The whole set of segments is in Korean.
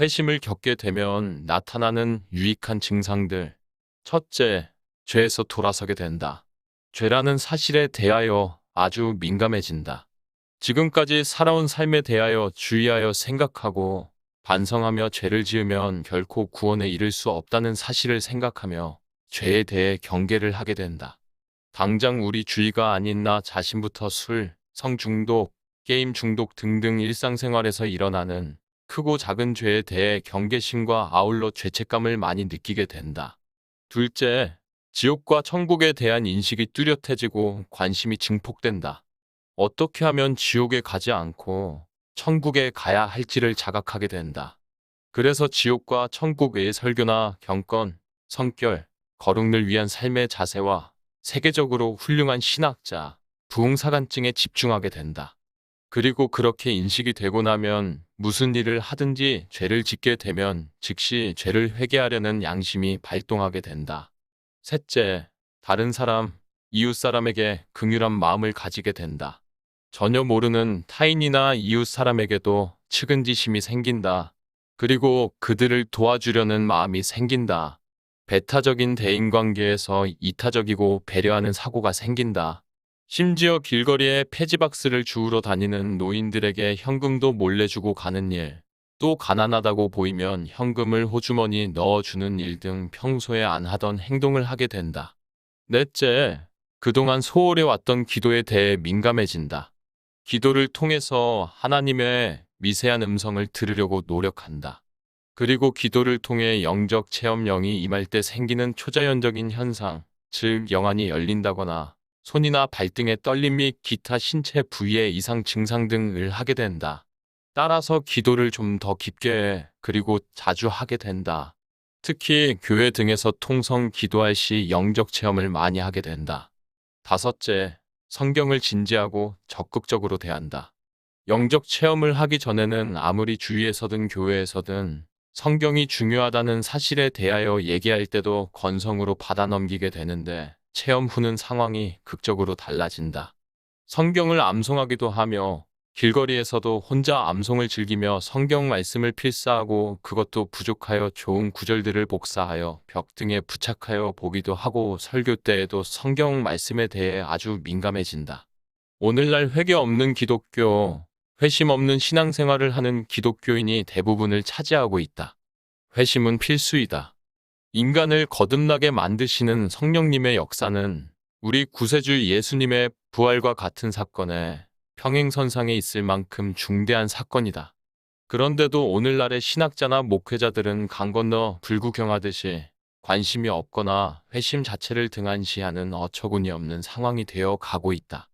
회심을 겪게 되면 나타나는 유익한 증상들. 첫째, 죄에서 돌아서게 된다. 죄라는 사실에 대하여 아주 민감해진다. 지금까지 살아온 삶에 대하여 주의하여 생각하고 반성하며 죄를 지으면 결코 구원에 이를 수 없다는 사실을 생각하며 죄에 대해 경계를 하게 된다. 당장 우리 주의가 아닌 나 자신부터 술, 성중독, 게임 중독 등등 일상생활에서 일어나는 크고 작은 죄에 대해 경계심과 아울러 죄책감을 많이 느끼게 된다. 둘째, 지옥과 천국에 대한 인식이 뚜렷해지고 관심이 증폭된다. 어떻게 하면 지옥에 가지 않고 천국에 가야 할지를 자각하게 된다. 그래서 지옥과 천국의 설교나 경건, 성결, 거룩을 위한 삶의 자세와 세계적으로 훌륭한 신학자, 부흥사관증에 집중하게 된다. 그리고 그렇게 인식이 되고 나면 무슨 일을 하든지 죄를 짓게 되면 즉시 죄를 회개하려는 양심이 발동하게 된다. 셋째, 다른 사람, 이웃 사람에게 긍휼한 마음을 가지게 된다. 전혀 모르는 타인이나 이웃 사람에게도 측은지심이 생긴다. 그리고 그들을 도와주려는 마음이 생긴다. 배타적인 대인관계에서 이타적이고 배려하는 사고가 생긴다. 심지어 길거리에 폐지박스를 주우러 다니는 노인들에게 현금도 몰래 주고 가는 일, 또 가난하다고 보이면 현금을 호주머니 넣어주는 일 등 평소에 안 하던 행동을 하게 된다. 넷째, 그동안 소홀해 왔던 기도에 대해 민감해진다. 기도를 통해서 하나님의 미세한 음성을 들으려고 노력한다. 그리고 기도를 통해 영적 체험령이 임할 때 생기는 초자연적인 현상, 즉 영안이 열린다거나 손이나 발등의 떨림 및 기타 신체 부위의 이상 증상 등을 하게 된다. 따라서 기도를 좀 더 깊게 해, 그리고 자주 하게 된다. 특히 교회 등에서 통성 기도할 시 영적 체험을 많이 하게 된다. 다섯째, 성경을 진지하고 적극적으로 대한다. 영적 체험을 하기 전에는 아무리 주위에서든 교회에서든 성경이 중요하다는 사실에 대하여 얘기할 때도 건성으로 받아 넘기게 되는데 체험 후는 상황이 극적으로 달라진다. 성경을 암송하기도 하며 길거리에서도 혼자 암송을 즐기며 성경 말씀을 필사하고 그것도 부족하여 좋은 구절들을 복사하여 벽 등에 부착하여 보기도 하고 설교 때에도 성경 말씀에 대해 아주 민감해진다. 오늘날 회개 없는 기독교, 회심 없는 신앙생활을 하는 기독교인이 대부분을 차지하고 있다. 회심은 필수이다. 인간을 거듭나게 만드시는 성령님의 역사는 우리 구세주 예수님의 부활과 같은 사건에 평행선상에 있을 만큼 중대한 사건이다. 그런데도 오늘날의 신학자나 목회자들은 강 건너 불구경하듯이 관심이 없거나 회심 자체를 등한시하는 어처구니 없는 상황이 되어 가고 있다.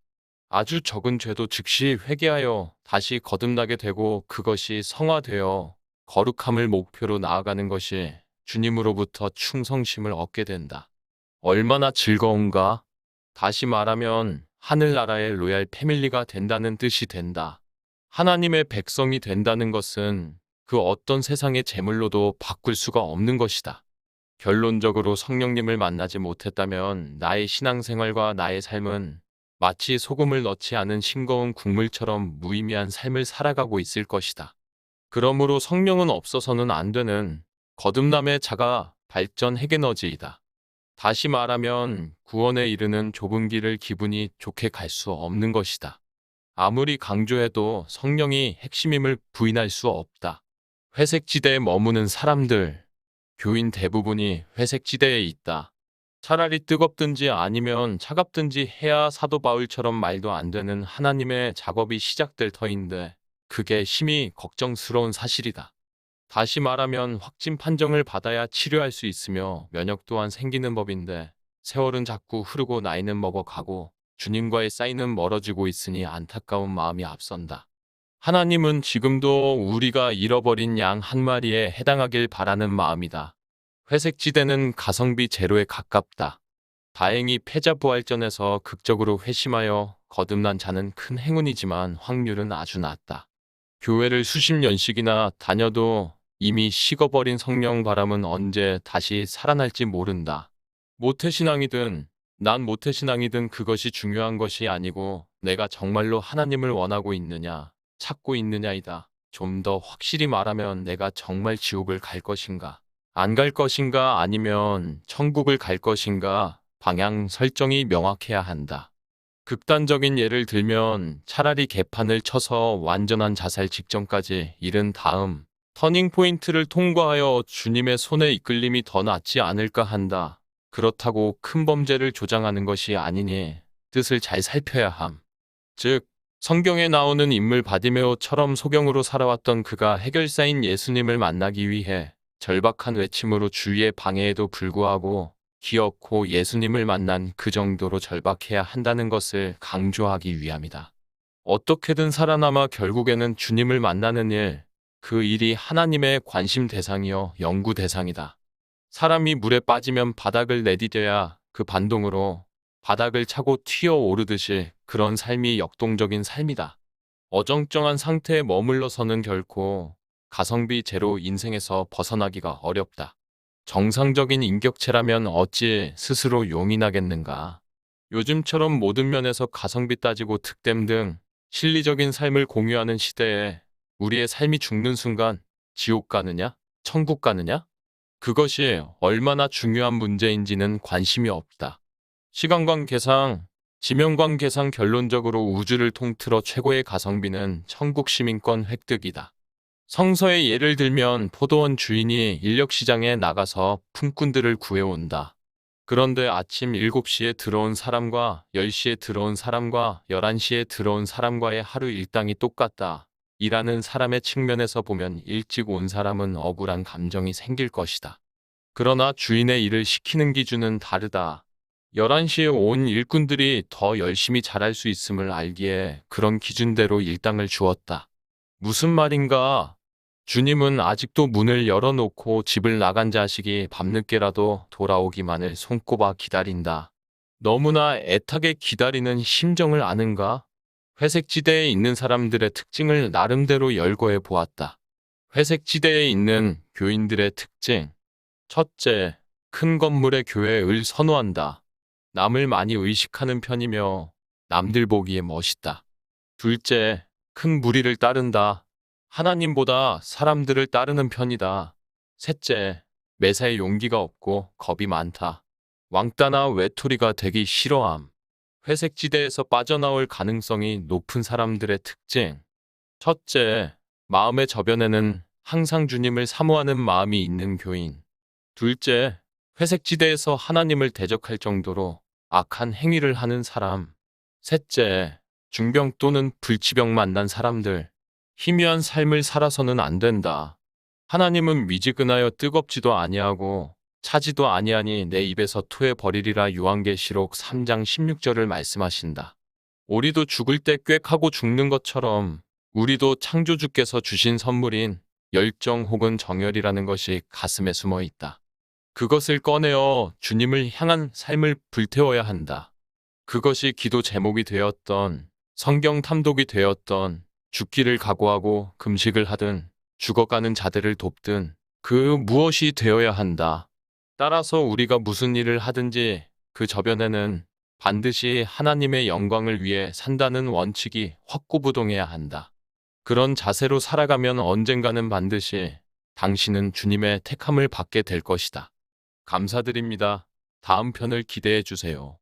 아주 적은 죄도 즉시 회개하여 다시 거듭나게 되고 그것이 성화되어 거룩함을 목표로 나아가는 것이 주님으로부터 충성심을 얻게 된다. 얼마나 즐거운가? 다시 말하면 하늘나라의 로얄 패밀리가 된다는 뜻이 된다. 하나님의 백성이 된다는 것은 그 어떤 세상의 재물로도 바꿀 수가 없는 것이다. 결론적으로 성령님을 만나지 못했다면 나의 신앙생활과 나의 삶은 마치 소금을 넣지 않은 싱거운 국물처럼 무의미한 삶을 살아가고 있을 것이다. 그러므로 성령은 없어서는 안 되는 거듭남의 자가 발전 해게너지이다. 다시 말하면 구원에 이르는 좁은 길을 기분이 좋게 갈 수 없는 것이다. 아무리 강조해도 성령이 핵심임을 부인할 수 없다. 회색지대에 머무는 사람들, 교인 대부분이 회색지대에 있다. 차라리 뜨겁든지 아니면 차갑든지 해야 사도 바울처럼 말도 안 되는 하나님의 작업이 시작될 터인데 그게 심히 걱정스러운 사실이다. 다시 말하면 확진 판정을 받아야 치료할 수 있으며 면역 또한 생기는 법인데 세월은 자꾸 흐르고 나이는 먹어가고 주님과의 사이는 멀어지고 있으니 안타까운 마음이 앞선다. 하나님은 지금도 우리가 잃어버린 양 한 마리에 해당하길 바라는 마음이다. 회색지대는 가성비 제로에 가깝다. 다행히 패자부활전에서 극적으로 회심하여 거듭난 자는 큰 행운이지만 확률은 아주 낮다. 교회를 수십 년씩이나 다녀도 이미 식어버린 성령 바람은 언제 다시 살아날지 모른다. 모태신앙이든 난 모태신앙이든 그것이 중요한 것이 아니고 내가 정말로 하나님을 원하고 있느냐, 찾고 있느냐이다. 좀 더 확실히 말하면 내가 정말 지옥을 갈 것인가? 안 갈 것인가? 아니면 천국을 갈 것인가? 방향 설정이 명확해야 한다. 극단적인 예를 들면 차라리 개판을 쳐서 완전한 자살 직전까지 이른 다음 터닝 포인트를 통과하여 주님의 손에 이끌림이 더 낫지 않을까 한다. 그렇다고 큰 범죄를 조장하는 것이 아니니 뜻을 잘 살펴야 함. 즉, 성경에 나오는 인물 바디메오처럼 소경으로 살아왔던 그가 해결사인 예수님을 만나기 위해 절박한 외침으로 주위의 방해에도 불구하고 기어코 예수님을 만난 그 정도로 절박해야 한다는 것을 강조하기 위함이다. 어떻게든 살아남아 결국에는 주님을 만나는 일, 그 일이 하나님의 관심 대상이요 연구 대상이다. 사람이 물에 빠지면 바닥을 내디뎌야 그 반동으로 바닥을 차고 튀어 오르듯이 그런 삶이 역동적인 삶이다. 어정쩡한 상태에 머물러서는 결코 가성비 제로 인생에서 벗어나기가 어렵다. 정상적인 인격체라면 어찌 스스로 용인하겠는가. 요즘처럼 모든 면에서 가성비 따지고 득템 등 실리적인 삶을 공유하는 시대에 우리의 삶이 죽는 순간 지옥 가느냐? 천국 가느냐? 그것이 얼마나 중요한 문제인지는 관심이 없다. 시간관계상, 지명관계상 결론적으로 우주를 통틀어 최고의 가성비는 천국 시민권 획득이다. 성서의 예를 들면 포도원 주인이 인력시장에 나가서 품꾼들을 구해온다. 그런데 아침 7시에 들어온 사람과 10시에 들어온 사람과 11시에 들어온 사람과의 하루 일당이 똑같다. 일하는 사람의 측면에서 보면 일찍 온 사람은 억울한 감정이 생길 것이다. 그러나 주인의 일을 시키는 기준은 다르다. 11시에 온 일꾼들이 더 열심히 잘할 수 있음을 알기에 그런 기준대로 일당을 주었다. 무슨 말인가? 주님은 아직도 문을 열어놓고 집을 나간 자식이 밤늦게라도 돌아오기만을 손꼽아 기다린다. 너무나 애타게 기다리는 심정을 아는가? 회색지대에 있는 사람들의 특징을 나름대로 열거해 보았다. 회색지대에 있는 교인들의 특징. 첫째, 큰 건물의 교회을 선호한다. 남을 많이 의식하는 편이며 남들 보기에 멋있다. 둘째, 큰 무리를 따른다. 하나님보다 사람들을 따르는 편이다. 셋째, 매사에 용기가 없고 겁이 많다. 왕따나 외톨이가 되기 싫어함. 회색 지대에서 빠져나올 가능성이 높은 사람들의 특징. 첫째, 마음의 저변에는 항상 주님을 사모하는 마음이 있는 교인. 둘째, 회색 지대에서 하나님을 대적할 정도로 악한 행위를 하는 사람. 셋째, 중병 또는 불치병 만난 사람들. 희미한 삶을 살아서는 안 된다. 하나님은 미지근하여 뜨겁지도 아니하고 차지도 아니하니 내 입에서 토해 버리리라 요한계시록 3장 16절을 말씀하신다. 우리도 죽을 때 꽥하고 죽는 것처럼 우리도 창조주께서 주신 선물인 열정 혹은 정열이라는 것이 가슴에 숨어 있다. 그것을 꺼내어 주님을 향한 삶을 불태워야 한다. 그것이 기도 제목이 되었던 성경 탐독이 되었던 죽기를 각오하고 금식을 하든 죽어가는 자들을 돕든 그 무엇이 되어야 한다. 따라서 우리가 무슨 일을 하든지 그 저변에는 반드시 하나님의 영광을 위해 산다는 원칙이 확고부동해야 한다. 그런 자세로 살아가면 언젠가는 반드시 당신은 주님의 택함을 받게 될 것이다. 감사드립니다. 다음 편을 기대해 주세요.